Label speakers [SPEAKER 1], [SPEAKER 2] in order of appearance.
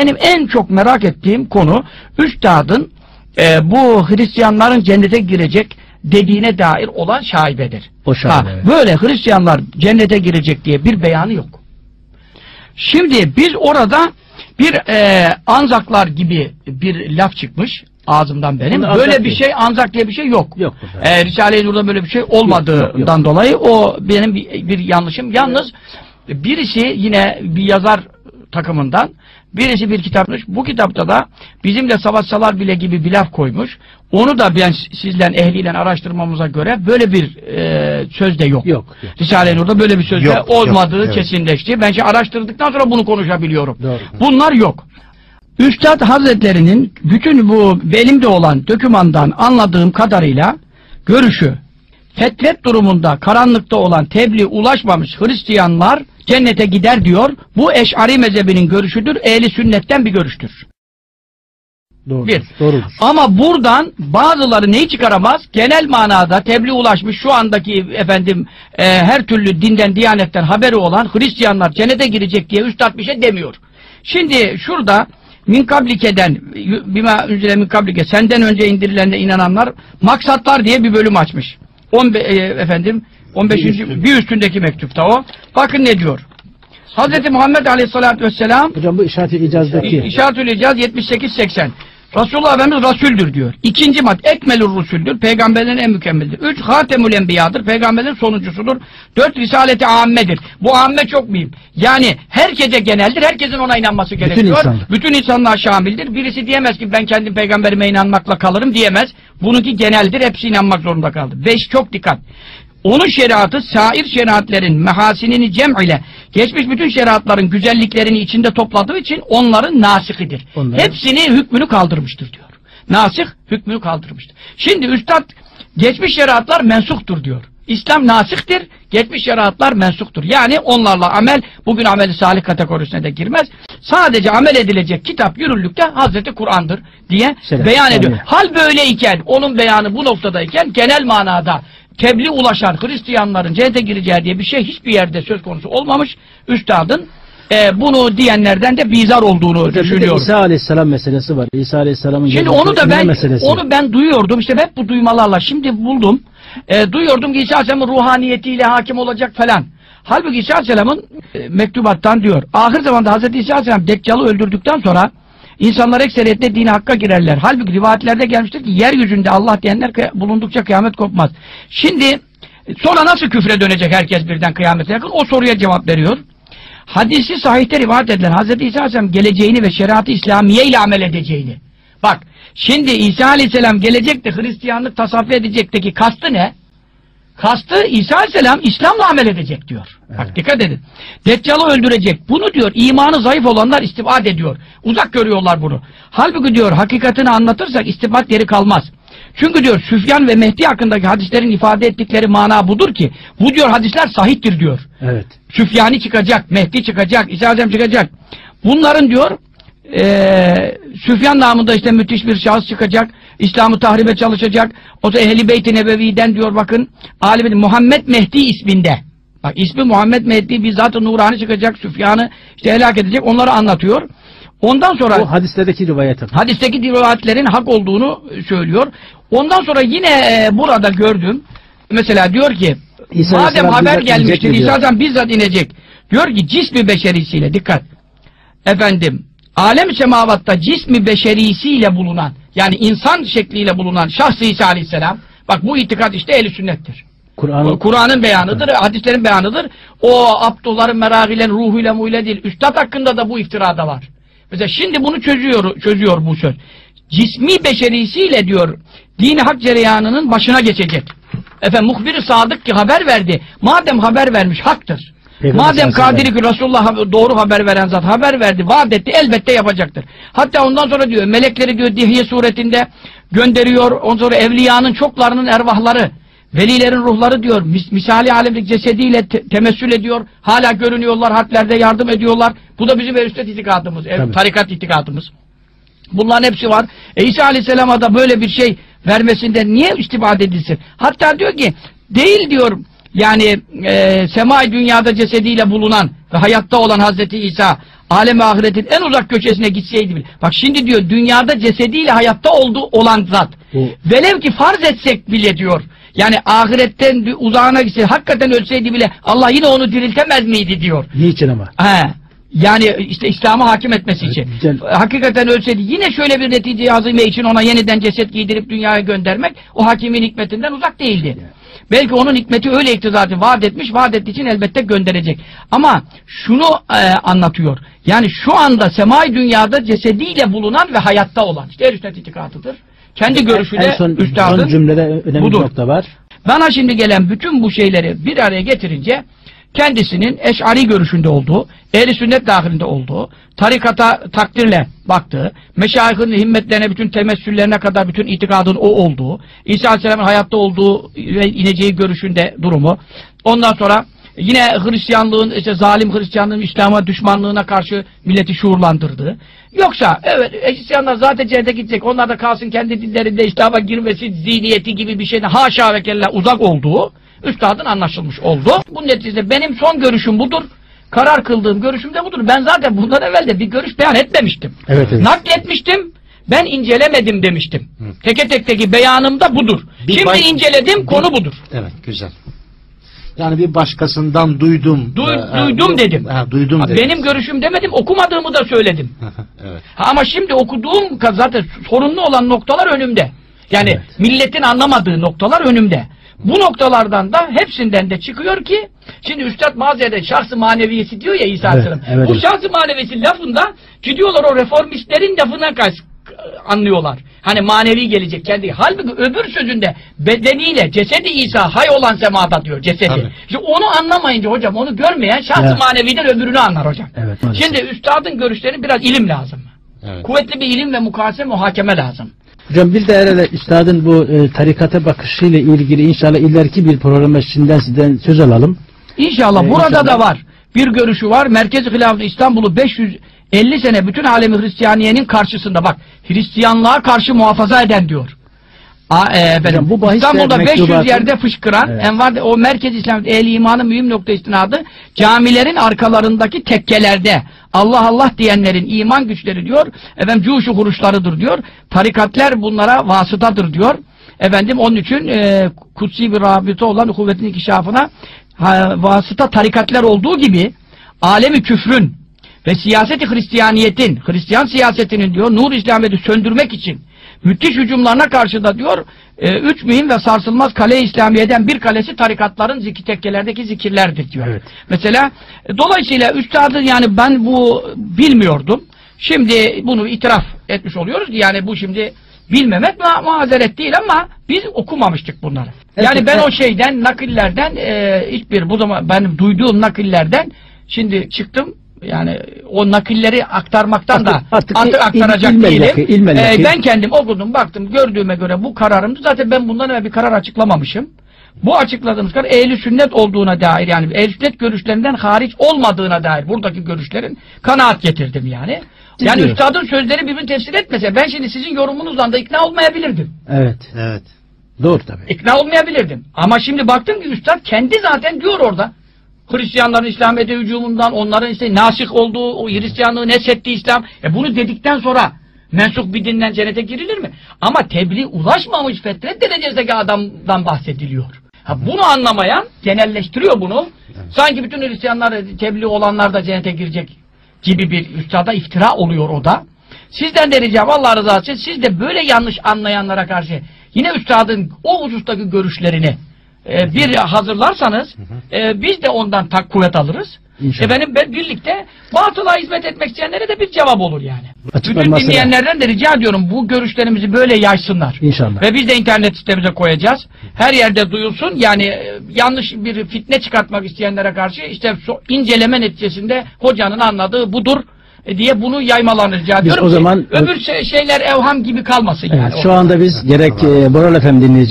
[SPEAKER 1] benim en çok merak ettiğim konu üstadın e, bu Hristiyanların cennete girecek dediğine dair olan şaibedir.
[SPEAKER 2] O şaibe,
[SPEAKER 1] Ha,
[SPEAKER 2] evet.
[SPEAKER 1] Böyle Hristiyanlar cennete girecek diye bir beyanı yok. Şimdi biz orada bir e, anzaklar gibi bir laf çıkmış ağzımdan benim.
[SPEAKER 2] Anzak
[SPEAKER 1] Böyle bir
[SPEAKER 2] değil.
[SPEAKER 1] şey anzak diye bir şey yok.
[SPEAKER 2] Yok.
[SPEAKER 1] E, Risale-i Nur'da böyle bir şey olmadığından
[SPEAKER 2] Yok, yok,
[SPEAKER 1] dolayı o benim bir, bir yanlışım. Yalnız birisi yine bir yazar takımından birisi bir kitapmış. Bu kitapta da bizimle savaşsalar bile gibi bir laf koymuş. Onu da ben sizle ehliyle araştırmamıza göre böyle bir e, söz de yok.
[SPEAKER 2] Yok, yok.
[SPEAKER 1] Risale-i Nur'da böyle bir söz de
[SPEAKER 3] Yok,
[SPEAKER 1] olmadığı
[SPEAKER 3] yok, evet.
[SPEAKER 1] kesinleşti. Ben şimdi araştırdıktan sonra bunu konuşabiliyorum.
[SPEAKER 2] Doğru.
[SPEAKER 1] Bunlar yok. Üstad Hazretlerinin bütün bu belimde olan dökümandan anladığım kadarıyla görüşü fetret durumunda karanlıkta olan tebliğ ulaşmamış Hristiyanlar cennete gider diyor. Bu Eş'ari mezhebinin görüşüdür. Ehli sünnetten bir görüştür.
[SPEAKER 2] Doğrudur.
[SPEAKER 1] Bir.
[SPEAKER 2] Doğrudur.
[SPEAKER 1] Ama buradan bazıları neyi çıkaramaz? Genel manada tebliğ ulaşmış şu andaki efendim e, her türlü dinden, diyanetten haberi olan Hristiyanlar cennete girecek diye üstad bir şey demiyor. Şimdi şurada min kablike'den bima üzere min kablike senden önce indirilenle inananlar maksatlar diye bir bölüm açmış. 15 e, efendim 15.
[SPEAKER 3] Bir üstün.
[SPEAKER 1] bir üstündeki mektupta o. Bakın ne diyor. Hz. Muhammed Aleyhisselatü Vesselam
[SPEAKER 2] Hocam bu işaret-i icazdaki
[SPEAKER 1] İşaretül İcaz 78-80. Resulullah Efendimiz Resul'dür diyor. İkinci madde ekmelur rusuldür. Peygamberlerin en mükemmelidir. Üç hatemül enbiyadır. Peygamberlerin sonuncusudur. Dört risaleti ammedir. Bu amme çok mühim. Yani herkese geneldir. Herkesin ona inanması gerekiyor.
[SPEAKER 2] insanlar.
[SPEAKER 1] Bütün insanlığa şamildir. Birisi diyemez ki ben kendi peygamberime inanmakla kalırım diyemez. Bununki geneldir. Hepsi inanmak zorunda kaldı. Beş çok dikkat. Onun şeriatı sair şeriatlerin mehasinini cem ile geçmiş bütün şeriatların güzelliklerini içinde topladığı için onların nasihidir.
[SPEAKER 2] Onların-
[SPEAKER 1] Hepsini hükmünü kaldırmıştır diyor. Nasih hükmünü kaldırmıştır. Şimdi üstad geçmiş şeriatlar mensuktur diyor. İslam nasihtir, geçmiş şeriatlar mensuktur. Yani onlarla amel, bugün ameli salih kategorisine de girmez. Sadece amel edilecek kitap yürürlükte Hazreti Kur'an'dır diye
[SPEAKER 2] Şeref,
[SPEAKER 1] beyan ediyor.
[SPEAKER 2] tabii.
[SPEAKER 1] Hal böyleyken, onun beyanı bu noktadayken genel manada tebliğ ulaşan Hristiyanların cennete gireceği diye bir şey hiçbir yerde söz konusu olmamış. Üstadın e, bunu diyenlerden de bizar olduğunu
[SPEAKER 2] Hocam
[SPEAKER 1] düşünüyorum.
[SPEAKER 2] İsa Aleyhisselam meselesi var. İsa Aleyhisselam'ın
[SPEAKER 1] Şimdi onu da ben
[SPEAKER 2] meselesi.
[SPEAKER 1] onu ben duyuyordum. İşte hep bu duymalarla şimdi buldum. E, duyuyordum ki İsa Aleyhisselam'ın ruhaniyetiyle hakim olacak falan. Halbuki İsa Aleyhisselam'ın e, mektubattan diyor. Ahir zamanda Hazreti İsa Aleyhisselam Deccal'ı öldürdükten sonra insanlar ekseriyetle dine hakka girerler. Halbuki rivayetlerde gelmiştir ki yeryüzünde Allah diyenler bulundukça kıyamet kopmaz. Şimdi sonra nasıl küfre dönecek herkes birden kıyamete yakın? O soruya cevap veriyor. Hadisi sahihte rivayet edilen Hz. İsa Aleyhisselam geleceğini ve şeriatı İslamiye ile amel edeceğini. Bak şimdi İsa Aleyhisselam gelecekti Hristiyanlık tasavvuf edecekteki kastı ne? Kastı İsa Aleyhisselam İslam'la amel edecek diyor. Bak dikkat edin. Deccal'ı öldürecek. Bunu diyor imanı zayıf olanlar istibad ediyor. Uzak görüyorlar bunu. Halbuki diyor hakikatini anlatırsak istibat yeri kalmaz. Çünkü diyor Süfyan ve Mehdi hakkındaki hadislerin ifade ettikleri mana budur ki bu diyor hadisler sahiptir diyor.
[SPEAKER 2] Evet.
[SPEAKER 1] Süfyani çıkacak, Mehdi çıkacak, İsa Aleyhisselam çıkacak. Bunların diyor eee Süfyan namında işte müthiş bir şahıs çıkacak. İslam'ı tahribe çalışacak. O da Ehl-i Beyt-i Nebevi'den diyor bakın. Alim Muhammed Mehdi isminde. Bak ismi Muhammed Mehdi bizzat Nurani çıkacak. Süfyan'ı işte helak edecek. Onları anlatıyor. Ondan sonra
[SPEAKER 2] Bu hadislerdeki rivayet.
[SPEAKER 1] hadisteki rivayetlerin hak olduğunu söylüyor. Ondan sonra yine e, burada gördüm. Mesela diyor ki
[SPEAKER 2] İsa
[SPEAKER 1] madem haber gelmiştir
[SPEAKER 2] mi diyor?
[SPEAKER 1] İsa Aleyhisselam bizzat inecek. Diyor ki cismi beşerisiyle dikkat. Efendim alem-i semavatta cismi beşerisiyle bulunan yani insan şekliyle bulunan şahsı İsa Aleyhisselam bak bu itikat işte ehli sünnettir.
[SPEAKER 2] Kur'an'ın
[SPEAKER 1] Kur'an'ın beyanıdır, hadislerin beyanıdır. O Abdullah'ın meragilen ruhuyla muhuyla değil. Üstad hakkında da bu iftirada var. Mesela şimdi bunu çözüyor, çözüyor bu söz. Cismi beşerisiyle diyor, dini hak cereyanının başına geçecek. Efendim muhbir-i sadık ki haber verdi. Madem haber vermiş haktır.
[SPEAKER 2] Peygamber
[SPEAKER 1] Madem kadiri Resulullah doğru haber veren zat haber verdi, vaat etti, elbette yapacaktır. Hatta ondan sonra diyor, melekleri diyor dihiye suretinde gönderiyor, ondan sonra evliyanın çoklarının ervahları, velilerin ruhları diyor, mis misali alemlik cesediyle te temessül ediyor, hala görünüyorlar, harplerde yardım ediyorlar. Bu da bizim üstet itikadımız,
[SPEAKER 2] Tabii.
[SPEAKER 1] tarikat itikadımız. Bunların hepsi var. E İsa Aleyhisselam'a da böyle bir şey vermesinden niye istibad edilsin? Hatta diyor ki değil diyor yani e, semai dünyada cesediyle bulunan ve hayatta olan Hazreti İsa alem ahiretin en uzak köşesine gitseydi bile. Bak şimdi diyor dünyada cesediyle hayatta olduğu olan zat.
[SPEAKER 2] Bu-
[SPEAKER 1] Velev ki farz etsek bile diyor. Yani ahiretten bir uzağına gitse hakikaten ölseydi bile Allah yine onu diriltemez miydi diyor.
[SPEAKER 2] Niçin ama?
[SPEAKER 1] He. Yani işte İslam'a hakim etmesi için.
[SPEAKER 2] güzel.
[SPEAKER 1] Hakikaten ölseydi yine şöyle bir netice azime için ona yeniden ceset giydirip dünyaya göndermek o hakimin hikmetinden uzak değildi. Belki onun hikmeti öyle iktidarı vaat etmiş, vaat ettiği için elbette gönderecek. Ama şunu e, anlatıyor. Yani şu anda semai dünyada cesediyle bulunan ve hayatta olan. İşte el itikatıdır. Kendi görüşüyle
[SPEAKER 2] en son,
[SPEAKER 1] üstadın
[SPEAKER 2] son cümlede önemli
[SPEAKER 1] budur.
[SPEAKER 2] bir nokta var.
[SPEAKER 1] Bana şimdi gelen bütün bu şeyleri bir araya getirince kendisinin eş'ari görüşünde olduğu, ehli sünnet dahilinde olduğu, tarikata takdirle baktığı, meşayihin himmetlerine, bütün temessüllerine kadar bütün itikadın o olduğu, İsa Aleyhisselam'ın hayatta olduğu ve ineceği görüşünde durumu, ondan sonra yine Hristiyanlığın, işte zalim Hristiyanlığın İslam'a düşmanlığına karşı milleti şuurlandırdığı, yoksa evet Hristiyanlar zaten cennete gidecek, onlar da kalsın kendi dillerinde İslam'a girmesi zihniyeti gibi bir şeyden haşa ve kella uzak olduğu, üstadın anlaşılmış oldu. Bu neticede benim son görüşüm budur. Karar kıldığım görüşüm de budur. Ben zaten bundan evvel de bir görüş beyan etmemiştim.
[SPEAKER 2] Evet, evet.
[SPEAKER 1] Nakletmiştim. Ben incelemedim demiştim. Teke tekteki beyanımda budur.
[SPEAKER 3] Bir
[SPEAKER 1] Şimdi inceledim konu budur.
[SPEAKER 3] Evet güzel. Yani bir başkasından duydum.
[SPEAKER 1] Duy-
[SPEAKER 3] Ee,
[SPEAKER 1] duydum
[SPEAKER 3] bu-
[SPEAKER 1] dedim.
[SPEAKER 3] Ha, duydum
[SPEAKER 1] Ha,
[SPEAKER 3] dedim.
[SPEAKER 1] Benim görüşüm demedim, okumadığımı da söyledim.
[SPEAKER 3] evet.
[SPEAKER 1] Ha, ama şimdi okuduğum zaten sorunlu olan noktalar önümde. Yani
[SPEAKER 2] Evet.
[SPEAKER 1] milletin anlamadığı noktalar önümde. Bu noktalardan da hepsinden de çıkıyor ki şimdi Üstad Mazere'de şahsı maneviyesi diyor ya İsa
[SPEAKER 2] Evet,
[SPEAKER 1] Aleyhisselam.
[SPEAKER 2] evet,
[SPEAKER 1] Bu
[SPEAKER 2] evet.
[SPEAKER 1] şahsı maneviyesi lafında gidiyorlar o reformistlerin lafına karşı anlıyorlar. Hani manevi gelecek kendi. Halbuki öbür sözünde bedeniyle cesedi İsa hay olan semada diyor cesedi.
[SPEAKER 3] Tabii.
[SPEAKER 1] İşte onu anlamayınca hocam onu görmeyen şahsı
[SPEAKER 2] Ya.
[SPEAKER 1] maneviden öbürünü anlar hocam.
[SPEAKER 2] Evet, maalesef.
[SPEAKER 1] Şimdi üstadın görüşlerine biraz ilim lazım.
[SPEAKER 3] Evet.
[SPEAKER 1] Kuvvetli bir ilim ve mukase muhakeme lazım.
[SPEAKER 2] Hocam bir de herhalde üstadın bu e, tarikata bakışıyla ilgili inşallah ileriki bir program içinden sizden söz alalım.
[SPEAKER 1] İnşallah
[SPEAKER 2] Ee,
[SPEAKER 1] burada
[SPEAKER 2] inşallah.
[SPEAKER 1] da var. Bir görüşü var. Merkezi Hilafet İstanbul'u 550 sene bütün alemi Hristiyaniyenin karşısında bak Hristiyanlığa karşı muhafaza eden diyor. A, e, efendim,
[SPEAKER 2] bu bahisler,
[SPEAKER 1] İstanbul'da 500
[SPEAKER 2] mektubatın-
[SPEAKER 1] yerde fışkıran
[SPEAKER 2] Evet.
[SPEAKER 1] envar o merkez İslam ehli imanın mühim nokta istinadı camilerin arkalarındaki tekkelerde Allah Allah diyenlerin iman güçleri diyor. Efendim cuşu kuruşlarıdır diyor. Tarikatler bunlara vasıtadır diyor. Efendim onun için e, kutsi bir rabıta olan kuvvetin inkişafına ha, vasıta tarikatler olduğu gibi alemi küfrün ve siyaseti Hristiyaniyetin, Hristiyan siyasetinin diyor nur İslamiyet'i söndürmek için müthiş hücumlarına karşı da diyor e, üç mühim ve sarsılmaz kale İslamiye'den bir kalesi tarikatların zikir tekkelerdeki zikirlerdir diyor.
[SPEAKER 2] Evet.
[SPEAKER 1] Mesela e, dolayısıyla üstadın yani ben bu bilmiyordum. Şimdi bunu itiraf etmiş oluyoruz. Yani bu şimdi bilmemek ma mazeret değil ama biz okumamıştık bunları. Yani
[SPEAKER 2] Evet,
[SPEAKER 1] ben
[SPEAKER 2] evet.
[SPEAKER 1] o şeyden nakillerden e, hiçbir bu zaman benim duyduğum nakillerden şimdi çıktım yani o nakilleri aktarmaktan da
[SPEAKER 2] Artık- artık
[SPEAKER 1] artık,
[SPEAKER 2] il-
[SPEAKER 1] aktaracak
[SPEAKER 2] ilmel
[SPEAKER 1] değilim.
[SPEAKER 2] yakı, ilmel
[SPEAKER 1] E,
[SPEAKER 2] yakı.
[SPEAKER 1] ben kendim okudum baktım gördüğüme göre bu kararımdı. Zaten ben bundan evvel bir karar açıklamamışım. Bu açıkladığımız karar ehli sünnet olduğuna dair yani ehli sünnet görüşlerinden hariç olmadığına dair buradaki görüşlerin kanaat getirdim yani.
[SPEAKER 2] Siz
[SPEAKER 1] yani
[SPEAKER 2] diyor.
[SPEAKER 1] üstadın sözleri birbirini tefsir etmese ben şimdi sizin yorumunuzdan da ikna olmayabilirdim.
[SPEAKER 2] Evet.
[SPEAKER 3] Evet.
[SPEAKER 2] Doğru tabii.
[SPEAKER 1] İkna olmayabilirdim. Ama şimdi baktım ki üstad kendi zaten diyor orada. Hristiyanların İslamiyet'e hücumundan, onların işte nasih olduğu, o Hristiyanlığı neshetti İslam. E bunu dedikten sonra mensup bir dinden cennete girilir mi? Ama tebliğ ulaşmamış fetret derecesindeki adamdan bahsediliyor. Ha, bunu anlamayan genelleştiriyor bunu. Sanki bütün Hristiyanlar tebliğ olanlar da cennete girecek gibi bir üstada iftira oluyor o da. Sizden de ricam Allah rızası için siz de böyle yanlış anlayanlara karşı yine üstadın o hususdaki görüşlerini e, bir hazırlarsanız e, biz de ondan tak kuvvet alırız.
[SPEAKER 2] İnşallah.
[SPEAKER 1] Efendim ben birlikte batıla hizmet etmek isteyenlere de bir cevap olur yani. Bütün
[SPEAKER 2] Açıklanmasına.
[SPEAKER 1] dinleyenlerden de rica ediyorum bu görüşlerimizi böyle yaysınlar.
[SPEAKER 2] İnşallah.
[SPEAKER 1] Ve biz de internet sitemize koyacağız. Her yerde duyulsun. Yani e, yanlış bir fitne çıkartmak isteyenlere karşı işte so- inceleme neticesinde hocanın anladığı budur e, diye bunu yaymalarını rica ediyorum.
[SPEAKER 2] o
[SPEAKER 1] ki
[SPEAKER 2] zaman-
[SPEAKER 1] öbür şey- şeyler evham gibi kalmasın yani.
[SPEAKER 2] Evet, şu anda biz gerek e, Boral Efendi dinleyici